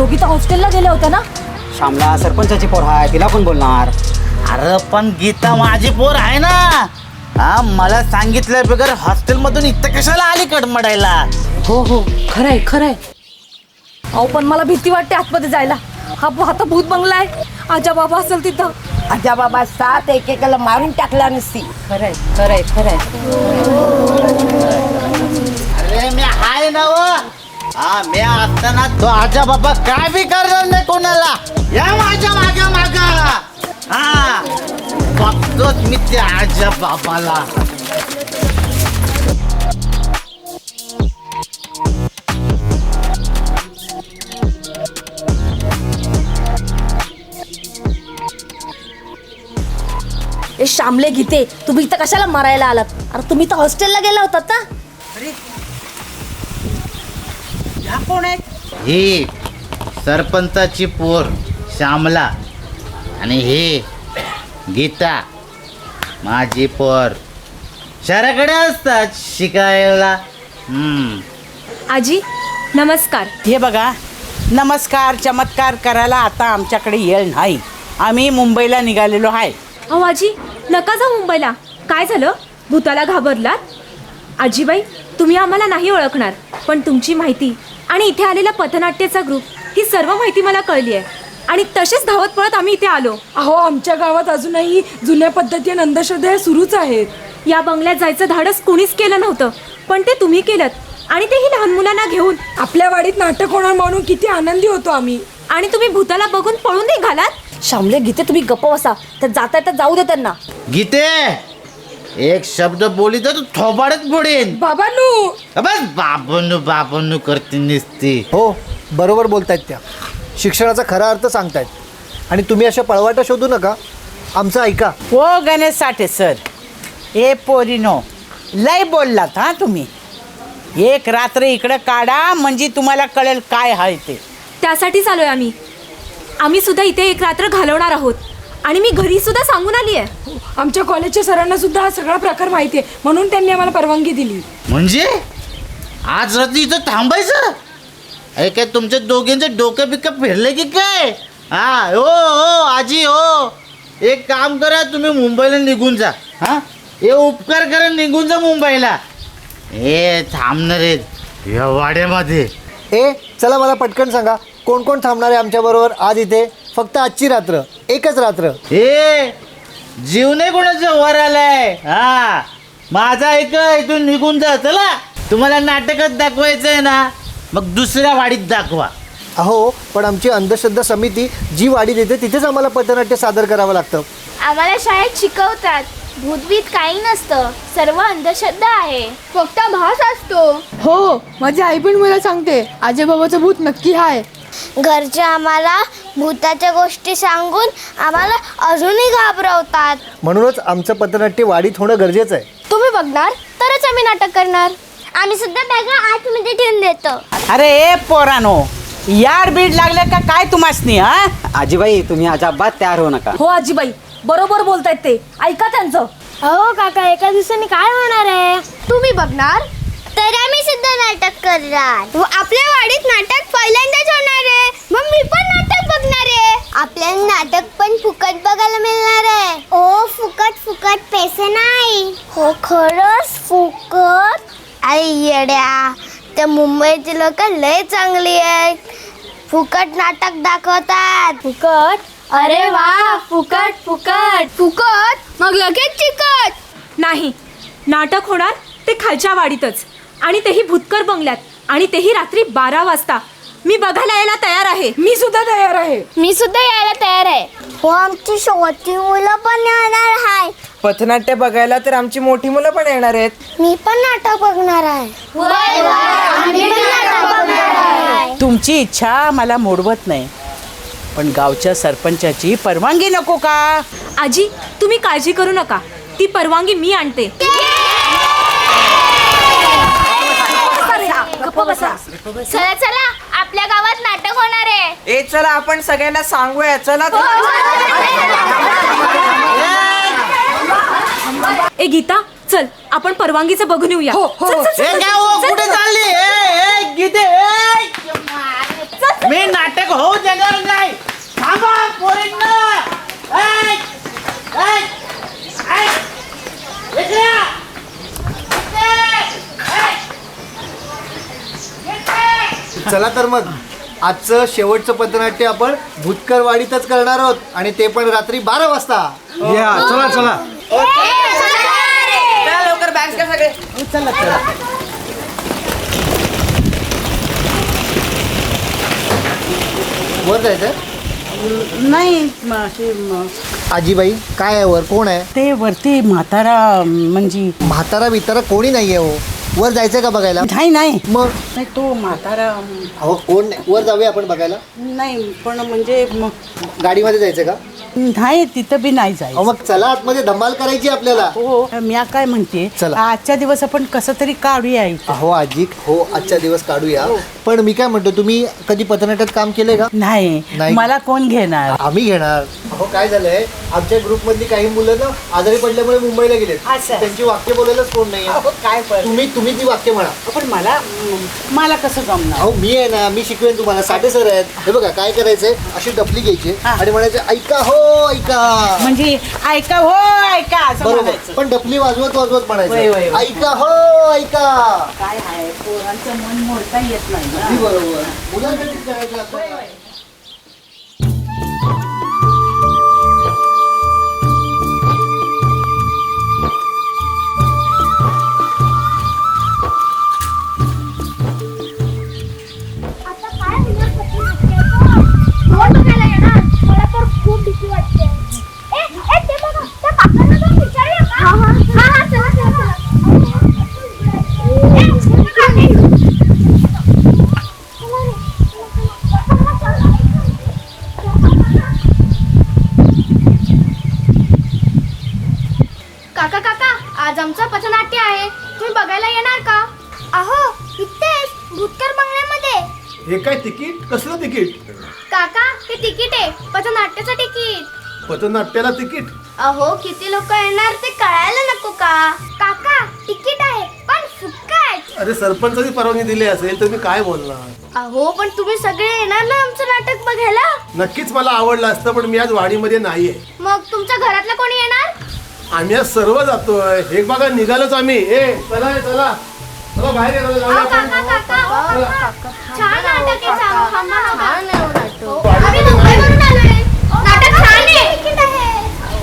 दोघी तर हॉस्टेलला गेल्या होत्या ना? श्यामला सरपंचाची पोर आहे तिला पण बोलणार. अरे पण गीता माझी पोर आहे ना. हा मला सांगितलं बगर हॉस्टेलमधून इथं कशाला आली कडमडायला? हो हो खरंय खरंय. अहो पण मला भीती वाटते आतमध्ये जायला. हा आता भूत बंगला आहे. आजा बाबा असेल तिथं. आजा बाबा सात एकेकाला मारून टाकला नसती. खरंय खरंय खरंय. अरे मी हाय ना व. हा मी असताना तो आजा बाबा काय बी करणार नाही कोणाला. या माझ्या मागा मागा. हा बघतोच मी त्या आजा बाबाला. ए श्यामले गीते तुम्ही इथं कशाला मरायला आलात? अरे तुम्ही तर हॉस्टेलला गेला होतात ना? ही सरपंचाची पोर श्यामला आणि हे गीता माझी पोर. शहराकडे असतात शिकायला. हम्म. आजी नमस्कार. हे बघा नमस्कार चमत्कार करायला आता आमच्याकडे येळ नाही. आम्ही मुंबईला निघालेलो आहे. अहो आजी नका जाऊ मुंबईला. काय झालं? भूताला घाबरलात? आजीबाई तुम्ही आम्हाला नाही ओळखणार पण तुमची माहिती आणि इथे आलेला पथनाट्याचा ग्रुप ही सर्व माहिती मला कळली आहे. आणि तसेच धावत पळत आम्ही इथे आलो. अहो आमच्या गावात अजूनही जुन्या पद्धती आणि अंधश्रद्धा सुरूच आहेत. या बंगल्यात जायचं धाडस कुणीच केलं नव्हतं पण ते तुम्ही केलं आणि तेही लहान मुलांना घेऊन. आपल्या वाडीत नाटक होणार म्हणून किती आनंदी होतो आम्ही. आणि तुम्ही भूताला बघून पळून निघालात श्यामले गीते तुम्ही गप्प बसा. तर जाता येतात जाऊ दे त्यांना. गीते! एक शब्द बोली तर तू थोबाडच बुडेन. बाबांनो! बस बाबनू बाबनू करते निसती. हो बरोबर बोलतायत त्या. शिक्षणाचा खरा अर्थ सांगतायत. आणि तुम्ही अशा पळवाटा शोधू नका. आमचं ऐका. हो गणेश साठे सर. ए पोरीनो लय बोललात हा तुम्ही. एक रात्र इकडं काढा म्हणजे तुम्हाला कळेल काय आहे ते. त्यासाठीच आलोय आम्ही. आम्ही सुद्धा इथे एक रात्र घालवणार आहोत. आणि मी घरी सुद्धा सांगून आली आहे. आमच्या कॉलेजच्या सरांना सुद्धा हा सगळा प्रकार माहिती आहे. म्हणून त्यांनी आम्हाला परवानगी दिली. म्हणजे? आज रात्री इथं थांबायचं? अरे काय तुमच्या दोघींचं डोकं बिकं फिरले की काय? हा हो हो आजी हो. एक काम करा तुम्ही मुंबईला निघून जा. हा? हे उपकार करा निघून जा मुंबईला. हे थांबणार आहेत या वाड्यामध्ये. ए चला मला पटकन सांगा कोण कोण थांबणार आहे आमच्याबरोबर आज इथे? फक्त आजची रात्र एकच रात्र. हे जीव नाही कोणाचं वर आलाय? हा माझा ऐक इथून निघून जा चला. तुम्हाला नाटकात दाखवायचं आहे ना मग दुसऱ्या वाडीत दाखवा. अहो पण आमची अंधश्रद्धा समिती जी वाढी देते तिथेच आम्हाला पथनाट्य सादर करावं लागतं. आम्हाला शाळेत शिकवतात. भूतभीत काही नसतं. सर्व अंधश्रद्धा आहे. फक्त भास असतो. हो माझी आई पण मला सांगते आजोबाबाचं भूत नक्की आहे घरचे आम्हाला भूताच्या गोष्टी सांगून आम्हाला अजूनही घाबरवतात. म्हणूनच आमचं पथनाट्य वाढीत होणं गरजेचं आहे. तुम्ही बघणार तरच आम्ही नाटक करणार. आम्ही सुद्धा बॅगा आतमध्ये ठेवून देतो. अरे ए पोरानो यार बीड लागले का काय तुम्हासनी हा? आजीबाई तुम्ही अजाबात तयार होऊ नका. हो आजीबाई बरोबर बोलतायत ते. ऐका त्यांचं. हो काका एका दिवसाने काय होणार आहे? तुम्ही बघणार तर आम्ही सुद्धा नाटक करणार. व आपल्या वाडीत नाटक पहिल्यांदाच होणार आहे. मग मी पण नाटक बघणार आहे. आपल्याला नाटक पण फुकट बघायला मिळणार आहे. ओ फुकट फुकट पैसे नाही. हो खरंच फुकट? आई येड्या. त्या मुंबईची लोक लय चांगली आहेत. फुकट नाटक दाखवतात. फुकट? अरे वा फुकट फुकट. फुकट? मग लगेच चिकट? नाही नाटक होणार ते खालच्या वाडीतच. आणि तेही भूतकर बंगल्यात. आणि तेही रात्री बारा वाजता. मी बघायला यायला तयार आहे. मी सुद्धा तयार आहे. मी सुद्धा यायला तयार आहे. हो आमची छोटी मुलं पण येणार आहे. पथनाट्य बघायला तर आमची मोठी मुलं पण येणार आहेत. मी पण नाटक बघणार आहे. तुमची इच्छा मला मोडवत नाही. पण गावच्या सरपंचाची परवानगी नको का? आजी तुम्ही काळजी करू नका. ती परवानगी मी आणते गप्प बसा. चला चला. आपल्या गावात नाटक होणार आहे. ए चला आपण सगळ्यांना सांगूया. चला ए गीता चल आपण परवानगीचं बघून येऊया. हो, हो, चल, हो. चल, चल, ए चल, काय हो चल, कुठे चल. चालली? ए ए ए, मी नाटक होऊ देणार नाही थांबा पोरींना ए, ए, ए, इकडे या. चला तर मग. आजचं शेवटचं पथनाट्य आपण भूतकरवाडीतच करणार आहोत आणि ते पण रात्री बारा वाजता. या चला चला. लवकर बॅग सगळे. चला चला. वर जायचं? नाही म- अशी म- आजीबाई काय आहे वर? कोण आहे? ते वरती म्हातारा म्हणजे म्हातारा बितारा कोणी नाही आहे हो. वर जायचंय का बघायला? नाही नाही. मग? नाही तो म्हातारा अहो कोण नाही? वर जाऊया आपण बघायला. नाही पण म्हणजे म- गाडीमध्ये जायचं का? नाही तिथं बी नाही जायचं. अहो मग चला आतमध्ये धमाल करायची आपल्याला. हो मी काय म्हणते चला. आजच्या दिवस आपण कसं तरी काढूया इथं. अहो आजी हो आजच्या दिवस काढूया. पण मी काय म्हणतो तुम्ही कधी पथनाट्यात काम केलंय का? नाही. नाही. मला कोण घेणार? आम्ही घेणार. अहो काय झालंय? आमच्या ग्रुप मधली काही मुलं ना आजारी पडल्यामुळे मुंबईला गेलेत. असं. त्यांची वाक्य बोलायलाच कोण नाही काय तुम्ही तुम्ही ती वाक्य म्हणा. पण मला मला कसं जमणार? अहो मी आहे ना मी शिकवेन तुम्हाला. साठे सर आहेत. हे बघा काय करायचंय? अशी डपली घ्यायची हा. आणि म्हणायचे ऐका हो ऐका. म्हणजे ऐका हो ऐका असं बरोबर. म्हणायचं. पण डपली वाजवत वाजवत वय, वय, म्हणायचं वय. ऐका हो ऐका. काय आहे? पोरांचं मन मोडता येत नाही ना. बरोबर. मुलांसाठीच करायचं आपल्याला. तर खूप पथनाट्याला तिकीट. अहो किती लोक येणार ते कळायला नको का? काका तिकीट आहे पण फुकट. अरे सरपंचाची परवानगी दिली असेल तर मी काय बोलणार? अहो पण तुम्ही सगळे येणार ना आमचं नाटक बघायला? नक्कीच मला आवडलं असतं पण मी आज वाडीमध्ये नाहीये. मग तुमच्या घरातलं कोणी येणार? आम्ही आज सर्व जातोय. हे बघा निघालोच आम्ही. ए चला ए, चला. चला बाहेर गेलो जाऊया अहो, आपण. काका काका छान नाटक आहे थांब- थांबा ना. हो, आम्ही मुंबईवरून आलोय नाटक छान आहे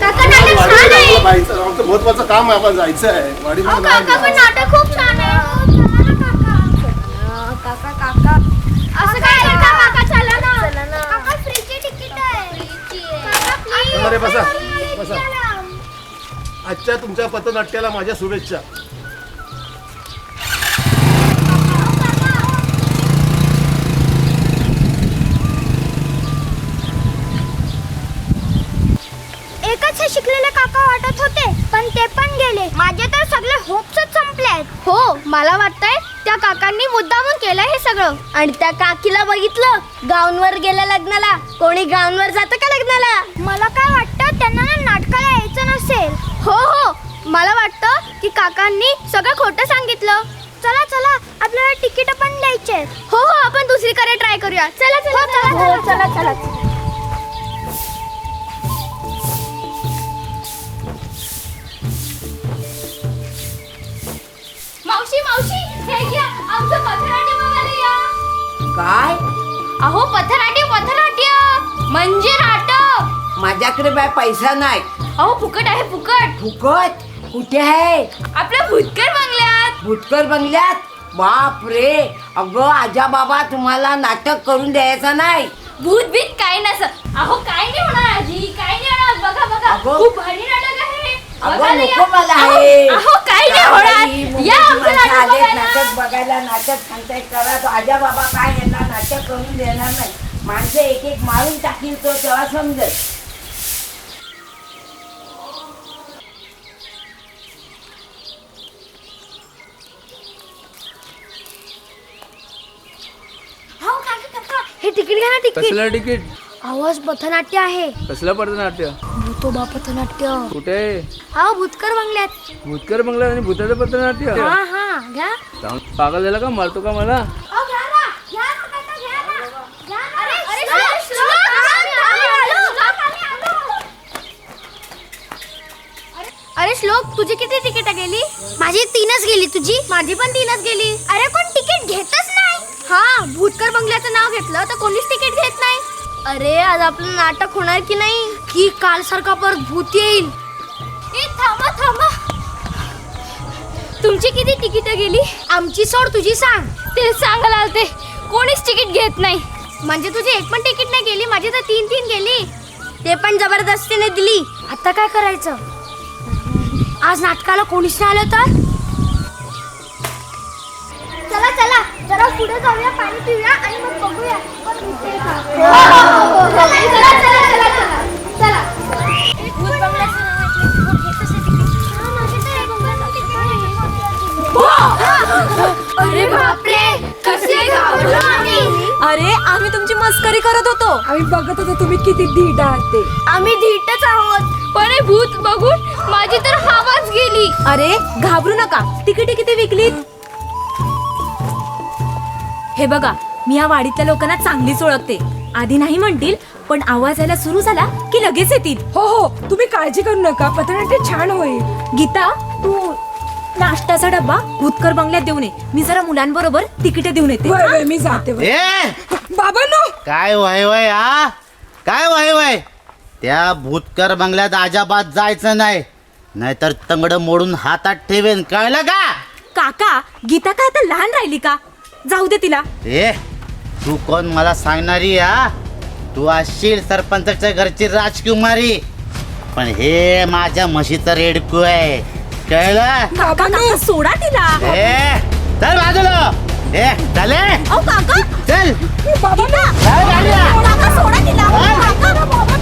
काका नाटक छान वाडीमध्ये आहे आम्हाला जायचं आमचं महत्वाचं काम आहे आम्हाला जायचं आहे. वाडीमध्ये काका पण. नाटक खूप छान आहे. काका. काका असं काय करता काका? चला ना. काका फ्रीची तिकीट आहे. काका प्लीज अरे, बसा, बसा. आजच्या तुमच्या पथनाट्याला माझ्या शुभेच्छा. शिकलेले काका वाटत होते पण ते पण गेले. माझे तर सगळे होप्सच संपलेत हो मला वाटतंय त्या काकांनी मुद्दामून केलं हे सगळं. आणि त्या काकीला बघितलं गाऊनवर गेल्या लग्नाला. कोणी गाऊनवर जातं का लग्नाला? मला काय वाटतं त्यांना ना नाटकाला यायचं नसेल. हो हो. मला वाटतं की काकांनी सगळं खोटं सांगितलं. चला चला आपल्याला तिकीट पण द्यायचे हो हो आपण दुसरीकडे ट्राय करूया. चला चला चला चला चला. मावशी मावशी हे घ्या आमचं पथनाट्य बघायला या. काय? अहो पथनाट्य पथनाट्य म्हणजे नाटक. माझ्याकडे बाय पैसा नाही. अहो फुकट आहे फुकट. फुकट? कुठे आहे? आपल्या भूतकर बंगल्यात. भुटकर बंगल्यात? बाप रे अगं आजा बाबा तुम्हाला नाटक करून द्यायचं नाही. भूत भीत काय नसत अहो काय नाही होणार आजी काय नाही होणार. बघा बघा. अगं. खूप भारी नाटक आहे अगं या. नको मला अहो, हे अहो काय नाही होणार. या आमचं माणसं नाटक बघायला. नाटक बघायला नाटक सांगताय करा तो. आजा बाबा काय यांना नाटक करून देणार नाही. माणसं एक एक मारून टाकील तो तेव्हा समजेल. हो काका काका हे तिकीट घ्या ना तिकीट. कसलं तिकीट. आवाज पथनाट्य आहे. कसलं पथनाट्य भूतोबा पथनाट्य कुठे? हा भूतकर बंगल्यात. भूतकर बंगला आणि भूताचं पथनाट्य हा हा घ्या. पागल झाला का? मारतो का मला? अरे श्लोक तुझी किती तिकीट गेली? माझी तीनच गेली. तुझी? माझी पण तीनच गेली. अरे कोण तिकीट घेतच नाही? हा भूतकर बंगल्याचं नाव घेतलं तर कोणीच तिकीट घेत नाही. अरे आज आपलं नाटक होणार की नाही? की काल सारखा परत भूत येईल? ए थांबा थांबा. तुमची किती तिकीट गेली? आमची सोड तुझी सांग. ते सांगायला आलते. कोणीच तिकीट घेत नाही. म्हणजे तुझी एक पण तिकीट नाही गेली माझी तर तीन तीन गेली. ते पण जबरदस्तीने दिली. आता काय करायचं? आज नाटकाला कोणीच नाही आलं तर? चला चला. जरा पुढे जाऊया पाणी पिऊया आणि मग बघूया. पण भेटते का. चला चला चला चला. चला. चला भूत बंगल्याचं नाव ऐकलं की कोण घेतच नाही तिकीट. हा, माझे तर हे बंगल्याचं तिकीट आहे. अरे बापरे कसे घाबरलो. आम्ही अरे आम्ही तुमची मस्करी करत होतो. आम्ही बघत होतो तुम्ही किती धीट आहात ते. आम्ही धीटच आहोत. पण हे भूत बघून माझी तर हवाच गेली. अरे घाबरू नका. तिकिटे किती विकलीत? हे बघा मी या वाडीतल्या लोकांना चांगलीच ओळखते. आधी नाही म्हणतील पण आवाज यायला सुरू झाला की लगेच येतील. हो हो तुम्ही काळजी करू नका पथनाट्य छान होईल. गीता तू नाश्त्याचा डब्बा भूतकर बंगल्यात देऊ नये मी जरा मुलांबरोबर तिकिटे देऊन येते वय वय मी जाते वय. ए! बाबा नो! काय वय वय हा? काय वय वय? त्या भूतकर बंगल्यात अजाबात जायचं नाही. नाहीतर तंगड मोडून हातात ठेवेन कळलं का? काका गीता काय आता लहान राहिली का? जाऊ दे तिला. ए तू कोण मला सांगणारी हा तू असशील सरपंचाच्या घरची राजकुमारी. पण हे माझ्या म्हशीचं रेडकू आहे. कळलं? काका काका सोडा तिला. ए चल बाजूला. ए चले अहो काका. चल. काका सोडा तिला. काका.